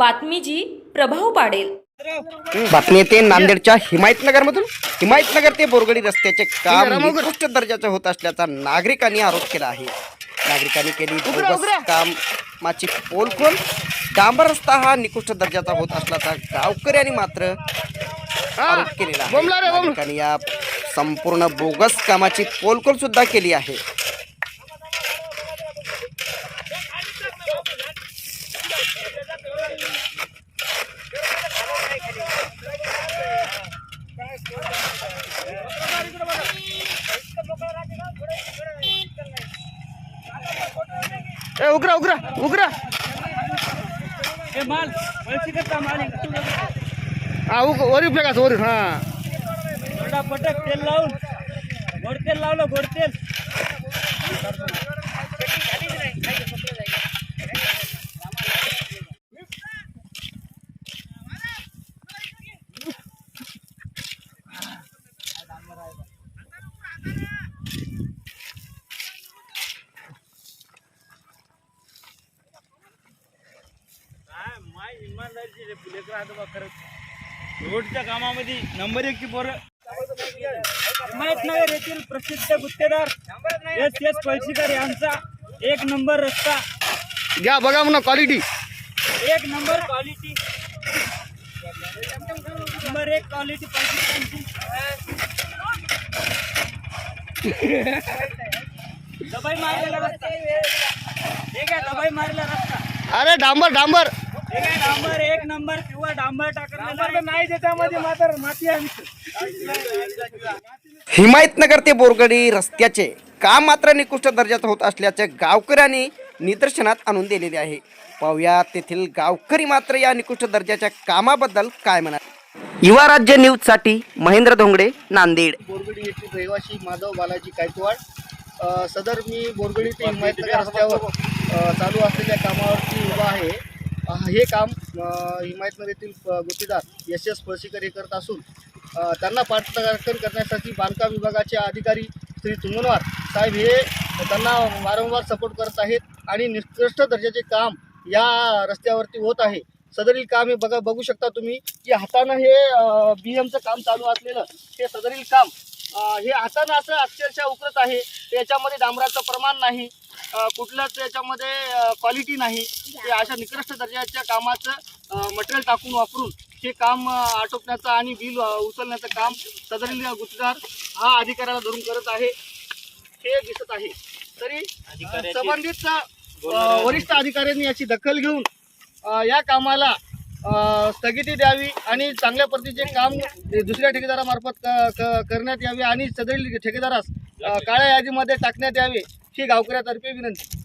बातमी जी प्रभाव पाडेल. बातमी येते नांदेडच्या हिमायतनगरमधून. हिमायतनगर ते बोरगडी रस्त्याचे काम निकृष्ट दर्जाचे होत असल्याचा नागरिकांनी आरोप केला आहे. नागरिकांनी केली बोगस कामाची पोलखोल डांबर रस्ता हा निकृष्ट दर्जाचा होत असल्याचा गावकऱ्यांनी मात्र आरोप केलेला आहे. नागरिकांनी या संपूर्ण बोगस कामाची पोलखोल सुद्धा केली आहे. એ ઉઘરા ઉઘરા ઉઘરા. એ માલ વલસી કરતા માલી હા ઓરી ભેગા છે ઓરી હા. ફટા ફટક તેલ લાવું. ગોળ તેલ લાવલો ગોળ તેલ. काय इमानदारीची रे आता बा खरंच. रोडच्या कामामध्ये नंबर एक ची पोरं. हिमायतनगर येथील प्रसिद्ध गुत्तेदार. एस एस पैसेकर यांचा एक नंबर रस्ता. घ्या बघा म्हणा क्वालिटी एक नंबर क्वालिटी नंबर एक क्वालिटी पैसे दबाई मारलेला रस्ता. ठीक आहे दबाई मारलेला रस्ता. अरे डांबर डांबर. डांबर एक नंबर किंवा डांबर टाकलं नाही. त्याच्यामध्ये मात्र माती आहे. हिमायतनगर ते बोरगडी रस्त्याचे काम मात्र निकृष्ट दर्जाचं होत असल्याचे गावकऱ्यांनी निदर्शनात आणून दिलेले आहे. पाहुया तेथील गावकरी मात्र या निकृष्ट दर्जाच्या कामाबद्दल काय म्हणतात युवा राज्य न्यूजसाठी महेंद्र धोंगडे नांदेड. बोरगडी येथील रहिवासी माधव बालाजी गायकवाड अ, सदर मी बोरगडी ते हिमायतनगर रस्त्यावर चालू असलेल्या कामावरती उभा आहे. हे काम हिमायतनगरीतील येथील गुत्तेदार एस एस फळशीकर हे करत असून त्यांना पाठराखण करण्यासाठी बांधकाम विभागाचे अधिकारी श्री तुंगनवार साहेब हे त्यांना वारंवार सपोर्ट करत आहेत आणि निकृष्ट दर्जाचे काम या रस्त्यावरती होत आहे. सदरील काम हे बघा बघू शकता तुम्ही की हातानं हे बी एमचं काम चालू असलेलं हे सदरील काम हे हातानं असं अक्षरशः उकरत आहे. याच्यामध्ये डांबराचं प्रमाण नाही. कुठलंच याच्यामध्ये क्वालिटी नाही. ते अशा निकृष्ट दर्जाच्या कामाचं मटेरियल टाकून वापरून हे काम आटोपण्याचं आणि बिल उचलण्याचं काम सदरील गुत्तेदार हा अधिकाऱ्याला धरून करत आहे. हे दिसत आहे. तरी संबंधित वरिष्ठ अधिकाऱ्यांनी याची दखल घेऊन या कामाला स्थगिती द्यावी आणि चांगल्या पद्धतीचे काम दुसऱ्या ठेकेदारामार्फत करण्यात यावे आणि सदरील ठेकेदारास काळ्या यादीमध्ये टाकण्यात यावे. गावकऱ्यातर्फे विनंती.